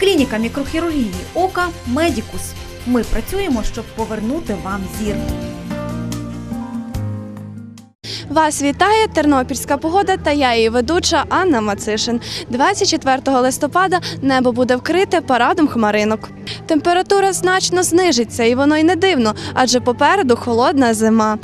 Клініка мікрохірургії ока Медікус. Ми працюємо, щоб повернути вам зір. Вас вітає тернопільська погода та я її ведуча Анна Мацишин. 24 листопада небо буде вкрите парадом хмаринок. Температура значно знижиться, і воно й не дивно, адже попереду холодна зима.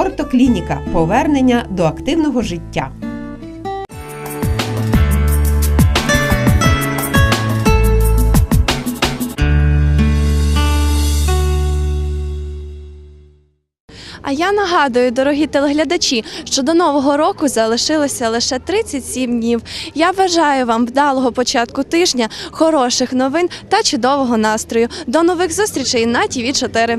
Ортоклініка повернення до активного життя. А я нагадую, дорогі телеглядачі, що до нового року залишилося лише 37 днів. Я бажаю вам вдалого початку тижня, хороших новин та чудового настрою. До нових зустрічей на ТІВІ 4